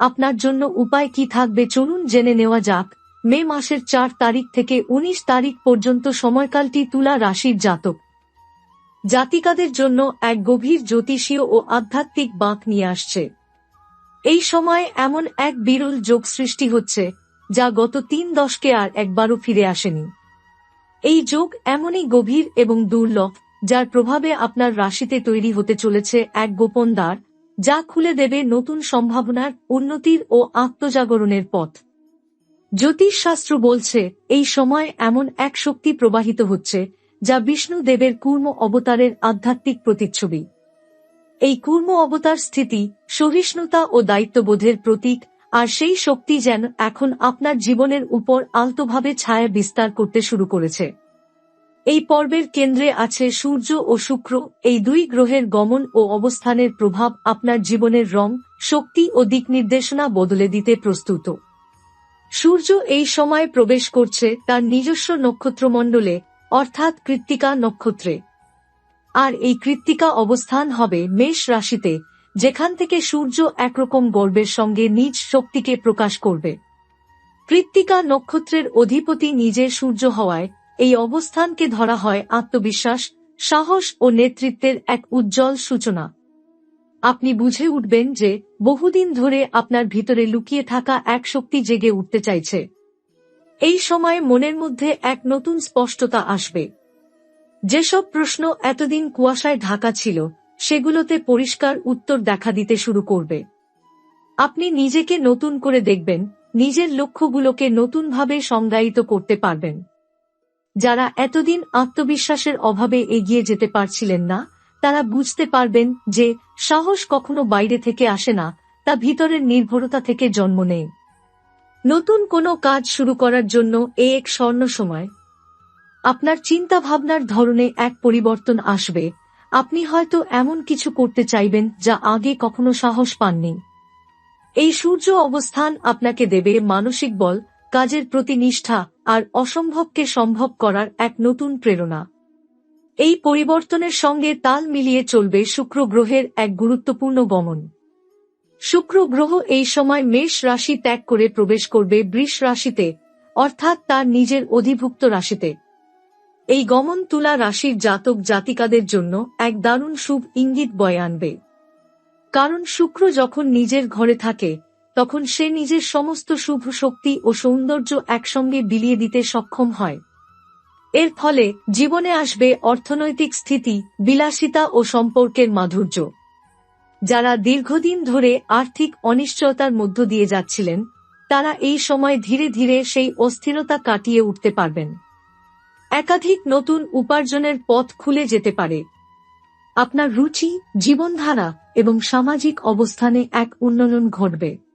আপনার জন্য উপায় কি থাকবে চলুন জেনে নেওয়া যাক। মে মাসের চার তারিখ থেকে ১৯ তারিখ পর্যন্ত সময়কালটি তুলা রাশির জাতক। জাতিকাদের জন্য এক গভীর জ্যোতিষীয় ও আধ্যাত্মিক বাঁক নিয়ে আসছে। এই সময় এমন এক বিরল যোগ সৃষ্টি হচ্ছে, যা গত তিন দশকে আর একবারও ফিরে আসেনি। এই যোগ এমনই গভীর এবং দুর্লভ, যার প্রভাবে আপনার রাশিতে তৈরি হতে চলেছে এক গোপন দ্বার যা খুলে দেবে নতুন সম্ভাবনার, উন্নতির ও আত্মজাগরণের পথ। জ্যোতিষশাস্ত্র বলছে, এই সময় এমন এক শক্তি প্রবাহিত হচ্ছে, যা বিষ্ণু দেবের কূর্ম অবতারের আধ্যাত্মিক প্রতিচ্ছবি। এই কূর্ম অবতার স্থিতি সহিষ্ণুতা ও দায়িত্ববোধের প্রতীক, আর সেই শক্তি যেন এখন আপনার জীবনের উপর আলতোভাবে ছায়া বিস্তার করতে শুরু করেছে। এই পর্বের কেন্দ্রে আছে সূর্য ও শুক্র, এই দুই গ্রহের গমন ও অবস্থানের প্রভাব আপনার জীবনের রং, শক্তি ও দিক নির্দেশনা বদলে দিতে প্রস্তুত। সূর্য এই সময় প্রবেশ করছে তার নিজস্ব নক্ষত্রমণ্ডলে, অর্থাৎ কৃত্তিকা নক্ষত্রে। আর এই কৃত্তিকা অবস্থান হবে মেষ রাশিতে, যেখান থেকে সূর্য একরকম গর্বের সঙ্গে নিজ শক্তিকে প্রকাশ করবে। কৃত্তিকা নক্ষত্রের অধিপতি নিজের সূর্য হওয়ায় এই অবস্থানকে ধরা হয় আত্মবিশ্বাস, সাহস ও নেতৃত্বের এক উজ্জ্বল সূচনা। আপনি বুঝে উঠবেন যে বহুদিন ধরে আপনার ভিতরে লুকিয়ে থাকা এক শক্তি জেগে উঠতে চাইছে। এই সময় মনের মধ্যে এক নতুন স্পষ্টতা আসবে। যেসব প্রশ্ন এতদিন কুয়াশায় ঢাকা ছিল, সেগুলোতে পরিষ্কার উত্তর দেখা দিতে শুরু করবে। আপনি নিজেকে নতুন করে দেখবেন, নিজের লক্ষ্যগুলোকে নতুনভাবে সংজ্ঞায়িত করতে পারবেন। যারা এতদিন আত্মবিশ্বাসের অভাবে এগিয়ে যেতে পারছিলেন না, তারা বুঝতে পারবেন যে সাহস কখনো বাইরে থেকে আসে না, তা ভিতরের নির্ভরতা থেকে জন্ম নেয়। নতুন কোনো কাজ শুরু করার জন্য এ এক স্বর্ণ সময়। আপনার চিন্তা ভাবনার ধরনে এক পরিবর্তন আসবে। আপনি হয়তো এমন কিছু করতে চাইবেন যা আগে কখনো সাহস পাননি। এই সূর্য অবস্থান আপনাকে দেবে মানসিক বল কাজের প্রতি নিষ্ঠা আর অসম্ভবকে সম্ভব করার এক নতুন প্রেরণা। এই পরিবর্তনের সঙ্গে তাল মিলিয়ে চলবে শুক্র গ্রহের এক গুরুত্বপূর্ণ গমন। শুক্র গ্রহ এই সময় মেষ রাশি ত্যাগ করে প্রবেশ করবে বৃষ রাশিতে, অর্থাৎ তার নিজের অধিভুক্ত রাশিতে। এই গমন তুলা রাশির জাতক জাতিকাদের জন্য এক দারুণ শুভ ইঙ্গিত বয়ে আনবে। কারণ শুক্র যখন নিজের ঘরে থাকে তখন সে নিজের সমস্ত শুভ শক্তি ও সৌন্দর্য একসঙ্গে বিলিয়ে দিতে সক্ষম হয়। এর ফলে জীবনে আসবে অর্থনৈতিক স্থিতি, বিলাসিতা ও সম্পর্কের মাধুর্য। যারা দীর্ঘদিন ধরে আর্থিক অনিশ্চয়তার মধ্য দিয়ে যাচ্ছিলেন, তারা এই সময় ধীরে ধীরে সেই অস্থিরতা কাটিয়ে উঠতে পারবেন। একাধিক নতুন উপার্জনের পথ খুলে যেতে পারে। আপনার রুচি, জীবনধারা এবং সামাজিক অবস্থানে এক উন্নয়ন ঘটবে।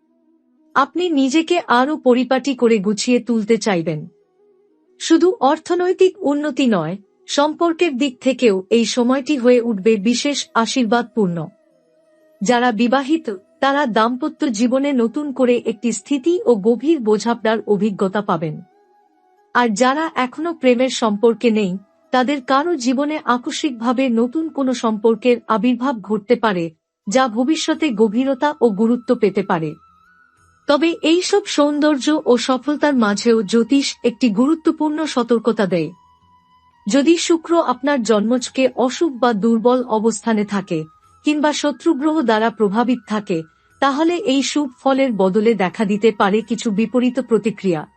আপনি নিজেকে আরও পরিপাটি করে গুছিয়ে তুলতে চাইবেন। শুধু অর্থনৈতিক উন্নতি নয়, সম্পর্কের দিক থেকেও এই সময়টি হয়ে উঠবে বিশেষ আশীর্বাদপূর্ণ। যারা বিবাহিত, তারা দাম্পত্য জীবনে নতুন করে একটি স্থিতি ও গভীর বোঝাপড়ার অভিজ্ঞতা পাবেন। আর যারা এখনও প্রেমের সম্পর্কে নেই, তাদের কারও জীবনে আকস্মিকভাবে নতুন কোনো সম্পর্কের আবির্ভাব ঘটতে পারে, যা ভবিষ্যতে গভীরতা ও গুরুত্ব পেতে পারে। তবে এইসব সৌন্দর্য ও সফলতার মাঝেও জ্যোতিষ একটি গুরুত্বপূর্ণ সতর্কতা দেয়। যদি শুক্র আপনার জন্মজকে অশুভ বা দুর্বল অবস্থানে থাকে, কিংবা শত্রুগ্রহ দ্বারা প্রভাবিত থাকে, তাহলে এই শুভ ফলের বদলে দেখা দিতে পারে কিছু বিপরীত প্রতিক্রিয়া।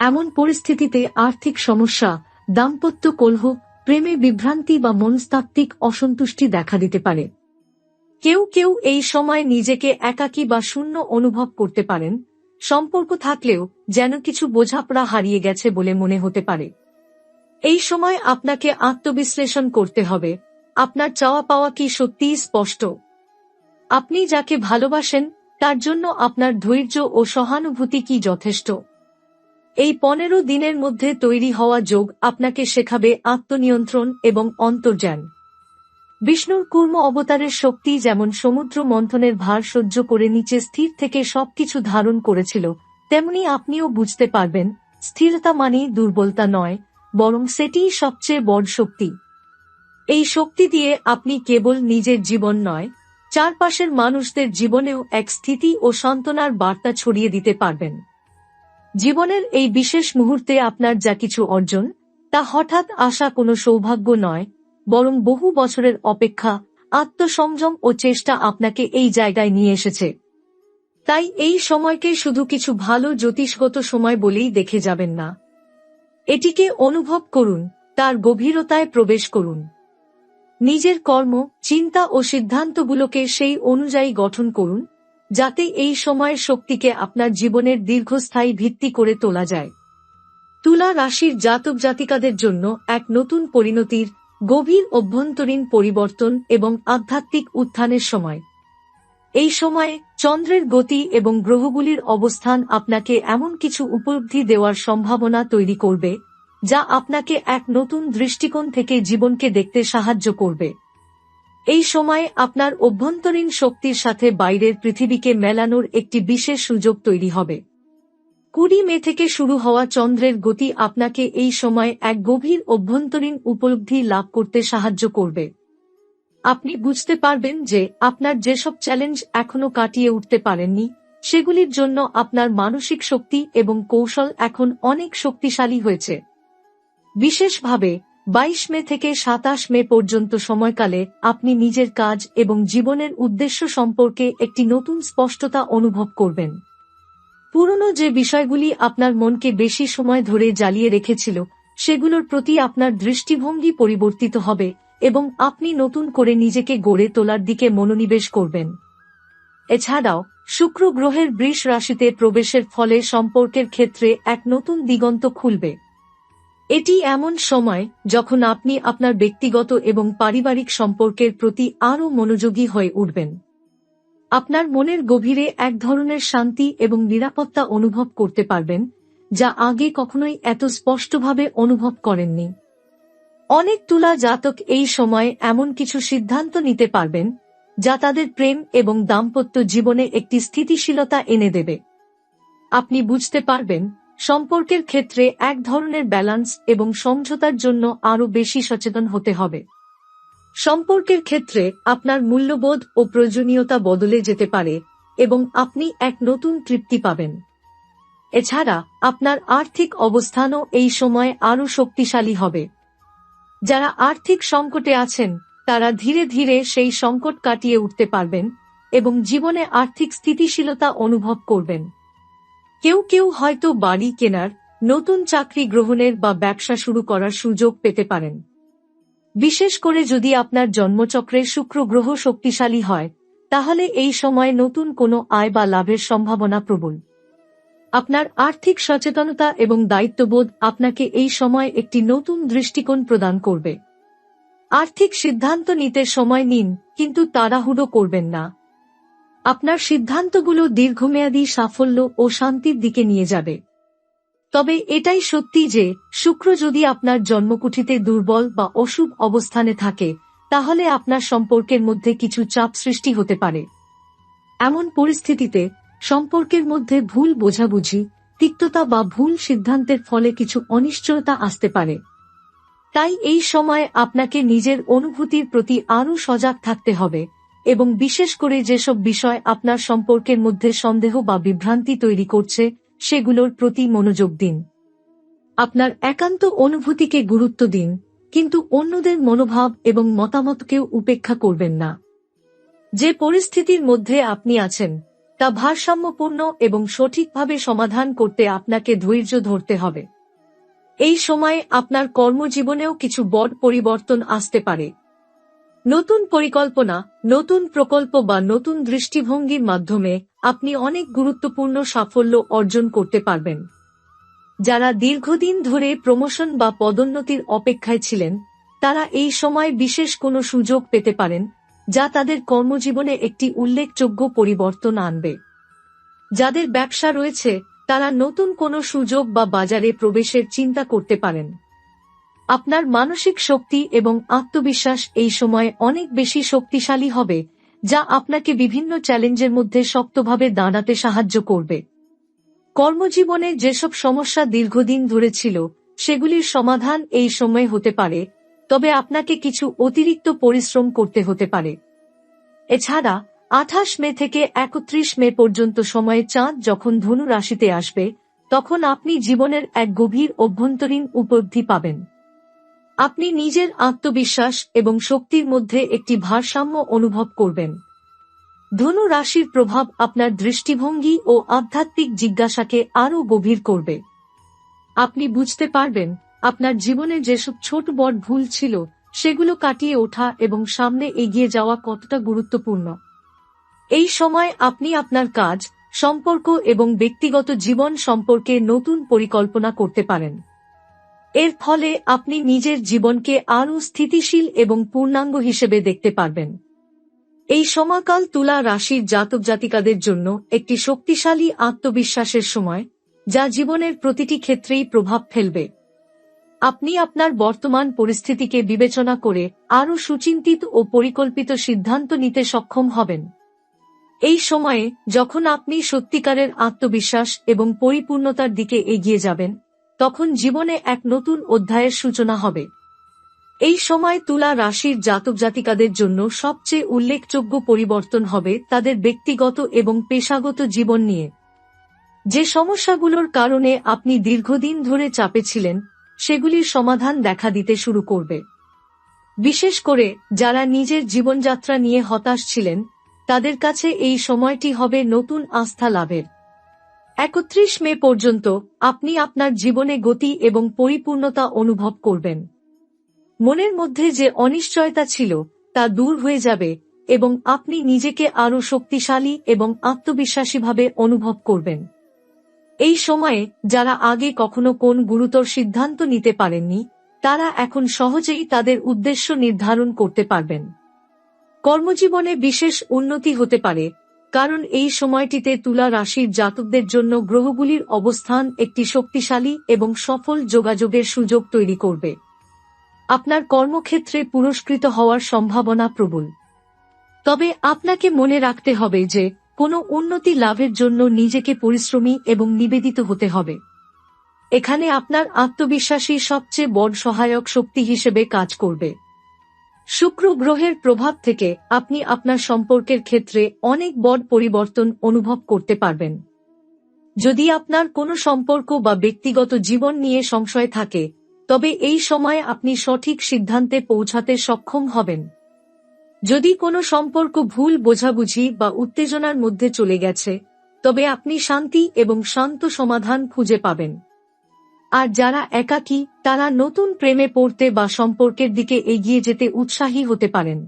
এমন পরিস্থিতিতে আর্থিক সমস্যা, দাম্পত্য কলহ, প্রেমে বিভ্রান্তি বা মনস্তাত্ত্বিক অসন্তুষ্টি দেখা দিতে পারে। কেউ কেউ এই সময় নিজেকে একাকী বা শূন্য অনুভব করতে পারেন, সম্পর্ক থাকলেও যেন কিছু বোঝাপড়া হারিয়ে গেছে বলে মনে হতে পারে। এই সময় আপনাকে আত্মবিশ্লেষণ করতে হবে, আপনার চাওয়া পাওয়া কি সত্যিই স্পষ্ট? আপনি যাকে ভালোবাসেন, তার জন্য আপনার ধৈর্য ও সহানুভূতি কি যথেষ্ট? এই পনেরো দিনের মধ্যে তৈরি হওয়া যোগ আপনাকে শেখাবে আত্মনিয়ন্ত্রণ এবং অন্তর্জ্ঞান। বিষ্ণুর কুর্ম অবতারের শক্তি যেমন সমুদ্র মন্থনের ভার সহ্য করে নিচে স্থির থেকে সবকিছু ধারণ করেছিল, তেমনি আপনিও বুঝতে পারবেন, স্থিরতা মানেই দুর্বলতা নয়, বরং সেটিই সবচেয়ে বড় শক্তি। এই শক্তি দিয়ে আপনি কেবল নিজের জীবন নয়, চারপাশের মানুষদের জীবনেও এক স্থিতি ও সান্ত্বনার বার্তা ছড়িয়ে দিতে পারবেন। জীবনের এই বিশেষ মুহূর্তে আপনার যা কিছু অর্জন, তা হঠাৎ আসা কোনো সৌভাগ্য নয় বরং বহু বছরের অপেক্ষা, আত্মসংযম ও চেষ্টা আপনাকে এই জায়গায় নিয়ে এসেছে। তাই এই সময়কে শুধু কিছু ভালো জ্যোতিষগত সময় বলেই দেখে যাবেন না। এটিকে অনুভব করুন, তার গভীরতায় প্রবেশ করুন। নিজের কর্ম, চিন্তা ও সিদ্ধান্তগুলোকে সেই অনুযায়ী গঠন করুন, যাতে এই সময়ের শক্তিকে আপনার জীবনের দীর্ঘস্থায়ী ভিত্তি করে তোলা যায়। তুলা রাশির জাতক জাতিকাদের জন্য এক নতুন পরিণতির গভীর অভ্যন্তরীণ পরিবর্তন এবং আধ্যাত্মিক উত্থানের সময়। এই সময়ে চন্দ্রের গতি এবং গ্রহগুলির অবস্থান আপনাকে এমন কিছু উপলব্ধি দেওয়ার সম্ভাবনা তৈরি করবে, যা আপনাকে এক নতুন দৃষ্টিকোণ থেকে জীবনকে দেখতে সাহায্য করবে। এই সময়ে আপনার অভ্যন্তরীণ শক্তির সাথে বাইরের পৃথিবীকে মেলানোর একটি বিশেষ সুযোগ তৈরি হবে। কুড়ি মে থেকে শুরু হওয়া চন্দ্রের গতি আপনাকে এই সময় এক গভীর অভ্যন্তরীণ উপলব্ধি লাভ করতে সাহায্য করবে। আপনি বুঝতে পারবেন যে আপনার যেসব চ্যালেঞ্জ এখনও কাটিয়ে উঠতে পারেননি, সেগুলির জন্য আপনার মানসিক শক্তি এবং কৌশল এখন অনেক শক্তিশালী হয়েছে। বিশেষভাবে, বাইশ মে থেকে সাতাশ মে পর্যন্ত সময়কালে আপনি নিজের কাজ এবং জীবনের উদ্দেশ্য সম্পর্কে একটি নতুন স্পষ্টতা অনুভব করবেন। পুরনো যে বিষয়গুলি আপনার মনকে বেশি সময় ধরে জ্বালিয়ে রেখেছিল, সেগুলোর প্রতি আপনার দৃষ্টিভঙ্গি পরিবর্তিত হবে এবং আপনি নতুন করে নিজেকে গড়ে তোলার দিকে মনোনিবেশ করবেন। এছাড়াও, শুক্র গ্রহের বৃষ রাশিতে প্রবেশের ফলে সম্পর্কের ক্ষেত্রে এক নতুন দিগন্ত খুলবে। এটি এমন সময় যখন আপনি আপনার ব্যক্তিগত এবং পারিবারিক সম্পর্কের প্রতি আরও মনোযোগী হয়ে উঠবেন। আপনার মনের গভীরে এক ধরনের শান্তি এবং নিরাপত্তা অনুভব করতে পারবেন, যা আগে কখনোই এত স্পষ্টভাবে অনুভব করেননি। অনেক তুলা জাতক এই সময় এমন কিছু সিদ্ধান্ত নিতে পারবেন, যা তাদের প্রেম এবং দাম্পত্য জীবনে একটি স্থিতিশীলতা এনে দেবে। আপনি বুঝতে পারবেন, সম্পর্কের ক্ষেত্রে এক ধরনের ব্যালান্স এবং সমঝোতার জন্য আরও বেশি সচেতন হতে হবে। সম্পর্কের ক্ষেত্রে আপনার মূল্যবোধ ও প্রয়োজনীয়তা বদলে যেতে পারে এবং আপনি এক নতুন তৃপ্তি পাবেন। এছাড়া আপনার আর্থিক অবস্থানও এই সময় আরও শক্তিশালী হবে। যারা আর্থিক সংকটে আছেন, তারা ধীরে ধীরে সেই সংকট কাটিয়ে উঠতে পারবেন এবং জীবনে আর্থিক স্থিতিশীলতা অনুভব করবেন। কেউ কেউ হয়তো বাড়ি কেনার, নতুন চাকরি গ্রহণের বা ব্যবসা শুরু করার সুযোগ পেতে পারেন। বিশেষ করে যদি আপনার জন্মচক্রে শুক্র গ্রহ শক্তিশালী হয়, তাহলে এই সময় নতুন কোনো আয় বা লাভের সম্ভাবনা প্রবল। আপনার আর্থিক সচেতনতা এবং দায়িত্ববোধ আপনাকে এই সময় একটি নতুন দৃষ্টিকোণ প্রদান করবে। আর্থিক সিদ্ধান্ত নিতে সময় নিন, কিন্তু তাড়াহুড়ো করবেন না। আপনার সিদ্ধান্তগুলো দীর্ঘমেয়াদী সাফল্য ও শান্তির দিকে নিয়ে যাবে। তবে এটাই সত্যি যে, শুক্র যদি আপনার জন্মকুঠিতে দুর্বল বা অশুভ অবস্থানে থাকে, তাহলে আপনার সম্পর্কের মধ্যে কিছু চাপ সৃষ্টি হতে পারে। এমন পরিস্থিতিতে, সম্পর্কের মধ্যে ভুল বোঝাবুঝি, তিক্ততা বা ভুল সিদ্ধান্তের ফলে কিছু অনিশ্চয়তা আসতে পারে। তাই এই সময় আপনাকে নিজের অনুভূতির প্রতি আরও সজাগ থাকতে হবে এবং বিশেষ করে যেসব বিষয় আপনার সম্পর্কের মধ্যে সন্দেহ বা বিভ্রান্তি তৈরি করছে সেগুলোর প্রতি মনোযোগ দিন। আপনার একান্ত অনুভূতিকে গুরুত্ব দিন, কিন্তু অন্যদের মনোভাব এবং মতামতকেও উপেক্ষা করবেন না। যে পরিস্থিতির মধ্যে আপনি আছেন, তা ভারসাম্যপূর্ণ এবং সঠিকভাবে সমাধান করতে আপনাকে ধৈর্য ধরতে হবে। এই সময়ে আপনার কর্মজীবনেও কিছু বড় পরিবর্তন আসতে পারে। নতুন পরিকল্পনা, নতুন প্রকল্প বা নতুন দৃষ্টিভঙ্গির মাধ্যমে আপনি অনেক গুরুত্বপূর্ণ সাফল্য অর্জন করতে পারবেন। যারা দীর্ঘদিন ধরে প্রমোশন বা পদোন্নতির অপেক্ষায় ছিলেন, তারা এই সময় বিশেষ কোনো সুযোগ পেতে পারেন, যা তাদের কর্মজীবনে একটি উল্লেখযোগ্য পরিবর্তন আনবে। যাদের ব্যবসা রয়েছে, তারা নতুন কোনো সুযোগ বা বাজারে প্রবেশের চিন্তা করতে পারেন। আপনার মানসিক শক্তি এবং আত্মবিশ্বাস এই সময় অনেক বেশি শক্তিশালী হবে, যা আপনাকে বিভিন্ন চ্যালেঞ্জের মধ্যে শক্তভাবে দাঁড়াতে সাহায্য করবে। কর্মজীবনে যেসব সমস্যা দীর্ঘদিন ধরে ছিল, সেগুলির সমাধান এই সময় হতে পারে, তবে আপনাকে কিছু অতিরিক্ত পরিশ্রম করতে হতে পারে। এছাড়া, আঠাশ মে থেকে একত্রিশ মে পর্যন্ত সময়ে চাঁদ যখন ধনু রাশিতে আসবে, তখন আপনি জীবনের এক গভীর অভ্যন্তরীণ উপলব্ধি পাবেন। আপনি নিজের আত্মবিশ্বাস এবং শক্তির মধ্যে একটি ভারসাম্য অনুভব করবেন। ধনু রাশির প্রভাব আপনার দৃষ্টিভঙ্গি ও আধ্যাত্মিক জিজ্ঞাসাকে আরও গভীর করবে। আপনি বুঝতে পারবেন, আপনার জীবনে যেসব ছোট বড় ভুল ছিল, সেগুলো কাটিয়ে ওঠা এবং সামনে এগিয়ে যাওয়া কতটা গুরুত্বপূর্ণ। এই সময় আপনি আপনার কাজ, সম্পর্ক এবং ব্যক্তিগত জীবন সম্পর্কে নতুন পরিকল্পনা করতে পারেন। এর ফলে আপনি নিজের জীবনকে আরও স্থিতিশীল এবং পূর্ণাঙ্গ হিসেবে দেখতে পারবেন। এই সময়কাল তুলা রাশির জাতক জাতিকাদের জন্য একটি শক্তিশালী আত্মবিশ্বাসের সময়, যা জীবনের প্রতিটি ক্ষেত্রেই প্রভাব ফেলবে। আপনি আপনার বর্তমান পরিস্থিতিকে বিবেচনা করে আরও সুচিন্তিত ও পরিকল্পিত সিদ্ধান্ত নিতে সক্ষম হবেন। এই সময়ে, যখন আপনি সত্যিকারের আত্মবিশ্বাস এবং পরিপূর্ণতার দিকে এগিয়ে যাবেন তখন জীবনে এক নতুন অধ্যায়ের সূচনা হবে। এই সময় তুলা রাশির জাতক জাতিকাদের জন্য সবচেয়ে উল্লেখযোগ্য পরিবর্তন হবে তাদের ব্যক্তিগত এবং পেশাগত জীবন নিয়ে। যে সমস্যাগুলোর কারণে আপনি দীর্ঘদিন ধরে চাপে ছিলেন সেগুলির সমাধান দেখা দিতে শুরু করবে। বিশেষ করে যারা নিজের জীবনযাত্রা নিয়ে হতাশ ছিলেন, তাদের কাছে এই সময়টি হবে নতুন আস্থা লাভের। একত্রিশ মে পর্যন্ত আপনি আপনার জীবনে গতি এবং পরিপূর্ণতা অনুভব করবেন। মনের মধ্যে যে অনিশ্চয়তা ছিল, তা দূর হয়ে যাবে এবং আপনি নিজেকে আরও শক্তিশালী এবং আত্মবিশ্বাসীভাবে অনুভব করবেন। এই সময়ে যারা আগে কখনো কোন গুরুতর সিদ্ধান্ত নিতে পারেননি, তারা এখন সহজেই তাদের উদ্দেশ্য নির্ধারণ করতে পারবেন। কর্মজীবনে বিশেষ উন্নতি হতে পারে কারণ এই সময়টিতে তুলা রাশির জাতকদের জন্য গ্রহগুলির অবস্থান একটি শক্তিশালী এবং সফল যোগাযোগের সুযোগ তৈরি করবে। আপনার কর্মক্ষেত্রে পুরস্কৃত হওয়ার সম্ভাবনা প্রবল। তবে আপনাকে মনে রাখতে হবে যে, কোনো উন্নতি লাভের জন্য নিজেকে পরিশ্রমী এবং নিবেদিত হতে হবে। এখানে আপনার আত্মবিশ্বাসী সবচেয়ে বড় সহায়ক শক্তি হিসেবে কাজ করবে। শুক্র গ্রহের প্রভাব থেকে আপনি আপনার সম্পর্কের ক্ষেত্রে অনেক বড় পরিবর্তন অনুভব করতে পারবেন। যদি আপনার কোনো সম্পর্ক বা ব্যক্তিগত জীবন নিয়ে সংশয় থাকে, তবে এই সময় আপনি সঠিক সিদ্ধান্তে পৌঁছাতে সক্ষম হবেন। যদি কোনো সম্পর্ক ভুল বোঝাবুঝি বা উত্তেজনার মধ্যে চলে গেছে, তবে আপনি শান্তি এবং শান্ত সমাধান খুঁজে পাবেন। আর যারা একাকী তারা নতুন প্রেমে পড়তে বা সম্পর্কের দিকে এগিয়ে যেতে উৎসাহী হতে পারেন।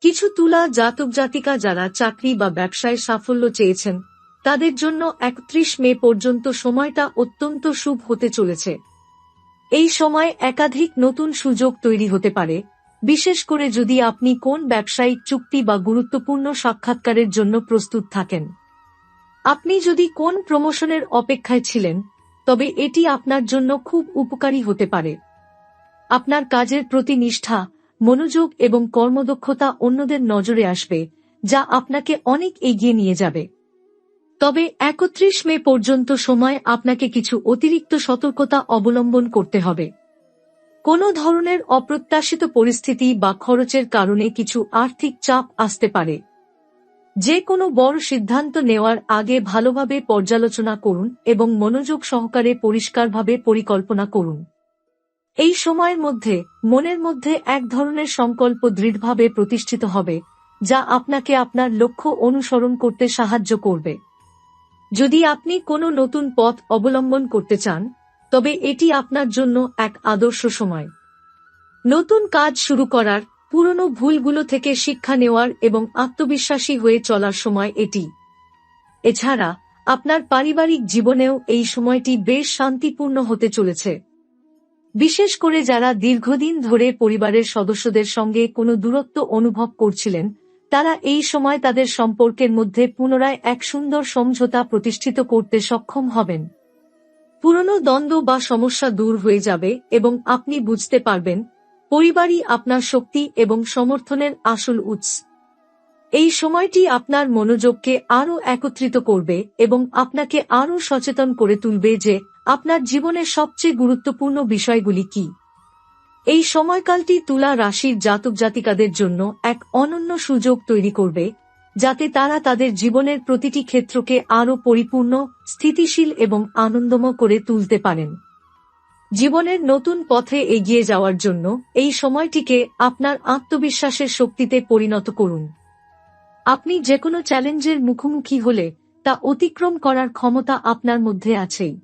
কিছু তুলা জাতক জাতিকা যারা চাকরি বা ব্যবসায় সাফল্য চেয়েছেন, তাদের জন্য একত্রিশ মে পর্যন্ত সময়টা অত্যন্ত শুভ হতে চলেছে। এই সময় একাধিক নতুন সুযোগ তৈরি হতে পারে, বিশেষ করে যদি আপনি কোন ব্যবসায়িক চুক্তি বা গুরুত্বপূর্ণ সাক্ষাৎকারের জন্য প্রস্তুত থাকেন। আপনি যদি কোন প্রমোশনের অপেক্ষায় ছিলেন তবে এটি আপনার জন্য খুব উপকারী হতে পারে। আপনার কাজের প্রতি নিষ্ঠা, মনোযোগ এবং কর্মদক্ষতা অন্যদের নজরে আসবে, যা আপনাকে অনেক এগিয়ে নিয়ে যাবে। তবে একত্রিশ মে পর্যন্ত সময় আপনাকে কিছু অতিরিক্ত সতর্কতা অবলম্বন করতে হবে। কোনো ধরনের অপ্রত্যাশিত পরিস্থিতি বা খরচের কারণে কিছু আর্থিক চাপ আসতে পারে। যে কোনো বড় সিদ্ধান্ত নেওয়ার আগে ভালোভাবে পর্যালোচনা করুন এবং মনোযোগ সহকারে পরিষ্কারভাবে পরিকল্পনা করুন। এই সময়ের মধ্যে, মনের মধ্যে এক ধরনের সংকল্প দৃঢ়ভাবে প্রতিষ্ঠিত হবে, যা আপনাকে আপনার লক্ষ্য অনুসরণ করতে সাহায্য করবে। যদি আপনি কোনো নতুন পথ অবলম্বন করতে চান, তবে এটি আপনার জন্য এক আদর্শ সময়। নতুন কাজ শুরু করার পুরনো ভুলগুলো থেকে শিক্ষা নেওয়ার এবং আত্মবিশ্বাসী হয়ে চলার সময় এটি। এছাড়া, আপনার পারিবারিক জীবনেও এই সময়টি বেশ শান্তিপূর্ণ হতে চলেছে। বিশেষ করে যারা দীর্ঘদিন ধরে পরিবারের সদস্যদের সঙ্গে কোনো দূরত্ব অনুভব করছিলেন, তারা এই সময় তাদের সম্পর্কের মধ্যে পুনরায় এক সুন্দর সমঝোতা প্রতিষ্ঠিত করতে সক্ষম হবেন। পুরনো দ্বন্দ্ব বা সমস্যা দূর হয়ে যাবে এবং আপনি বুঝতে পারবেন পরিবারই আপনার শক্তি এবং সমর্থনের আসল উৎস। এই সময়টি আপনার মনোযোগকে আরও একত্রিত করবে এবং আপনাকে আরও সচেতন করে তুলবে যে আপনার জীবনের সবচেয়ে গুরুত্বপূর্ণ বিষয়গুলি কি। এই সময়কালটি তুলা রাশির জাতক জাতিকাদের জন্য এক অনন্য সুযোগ তৈরি করবে, যাতে তারা তাদের জীবনের প্রতিটি ক্ষেত্রকে আরও পরিপূর্ণ, স্থিতিশীল এবং আনন্দময় করে তুলতে পারেন। জীবনের নতুন পথে এগিয়ে যাওয়ার জন্য এই সময়টিকে আপনার আত্মবিশ্বাসের শক্তিতে পরিণত করুন। আপনি যে কোনো চ্যালেঞ্জের মুখোমুখি হলে তা অতিক্রম করার ক্ষমতা আপনার মধ্যে আছেই।